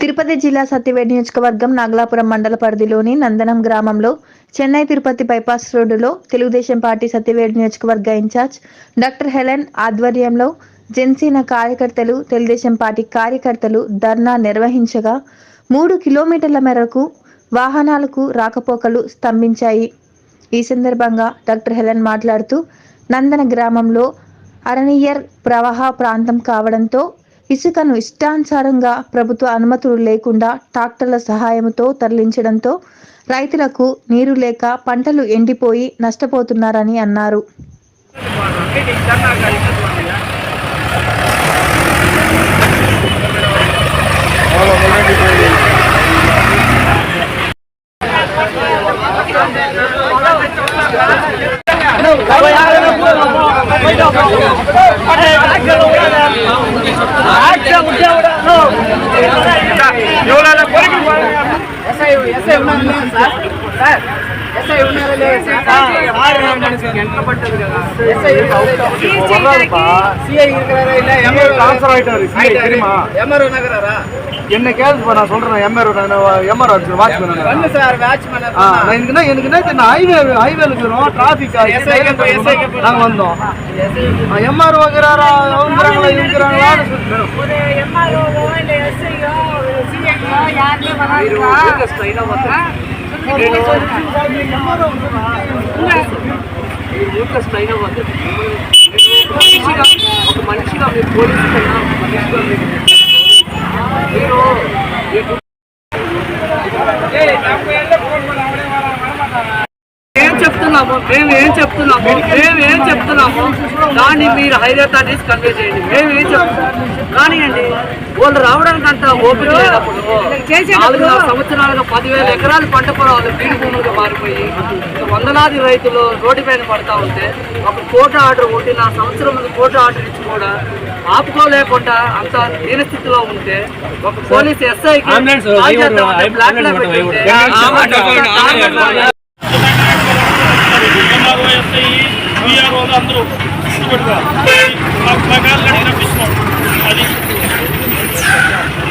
తిరుపతి జిల్లా సత్యవేడ్ నియోజకవర్గం నాగలాపురం మండల పరిధిలోని నందనం గ్రామంలో చెన్నై తిరుపతి బైపాస్ రోడ్డులో తెలుగుదేశం పార్టీ సత్యవేడ్ నియోజకవర్గ ఇన్ఛార్జ్ డాక్టర్ హెలెన్ ఆధ్వర్యంలో జనసేన కార్యకర్తలు తెలుగుదేశం పార్టీ కార్యకర్తలు ధర్నా నిర్వహించగా మూడు కిలోమీటర్ల మేరకు వాహనాలకు రాకపోకలు స్తంభించాయి. ఈ సందర్భంగా డాక్టర్ హెలెన్ మాట్లాడుతూ నందన గ్రామంలో అరణియర్ ప్రవాహ ప్రాంతం కావడంతో ఇసుకను ఇష్టానుసారంగా ప్రభుత్వ అనుమతులు లేకుండా ట్రాక్టర్ల సహాయంతో తరలించడంతో రైతులకు నీరు లేక పంటలు ఎండిపోయి నష్టపోతున్నారని అన్నారు. ఎస్ఐ ఎస్ఐ ఉన్నారు లేదు సార్ సార్ ఎస్ఐ ఉన్నారా లేదా என்ன கேள்வி நான் சொல்றேன் M R M R watchman எனக்கு ஹைவே ஹைவேல இருக்கிறோம் டிராபிக் நாங்க வந்தோம். எம்ஆர் வகுறாரா ஒரு எம்ஆர்ஓவோ இல்ல எஸ்ஐயோ சிஐயோ யாருமே வராதுப்பா మనిషిగా ఒక మనిషిగా మీరు పోలీసు కన్నా మనిషిగా మీరు మీరు ఏం చెప్తున్నాము మేము ఏం చెప్తున్నాము మేము ఏం చెప్తున్నాము దాన్ని మీరు హైవే అథారిటీస్ కన్వే చేయండి. మేము ఏం చెప్తున్నాము? కానివ్వండి వాళ్ళు రావడానికి అంత ఓపిక లేనప్పుడు నాలుగున్నర సంవత్సరాలుగా పదివేల ఎకరాలు పంట పొలాలు బీడు భూములుగా మారిపోయి వందలాది రైతులు రోడ్డు పైన పడతా ఉంటే ఒక కోర్టు ఆర్డర్ ఒకటి నా సంవత్సరం ముందు కోర్టు ఆర్డర్ ఇచ్చి కూడా ఆపుకోలేకుండా అంత దీనస్థితిలో ఉంటే ఒక పోలీస్ ఎస్ఐకి బ్లాక్ ఎస్ఐ బీఆర్ఓలు అందరూ పెట్టుకో మాకు ప్రకారం అడిగిన అది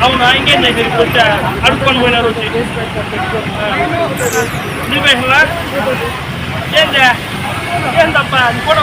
అవునా? ఇంకేం దగ్గరికి వచ్చా అడుక్కొని పోయినారు వచ్చి నీ ఏందా ఏం తప్ప? కూడా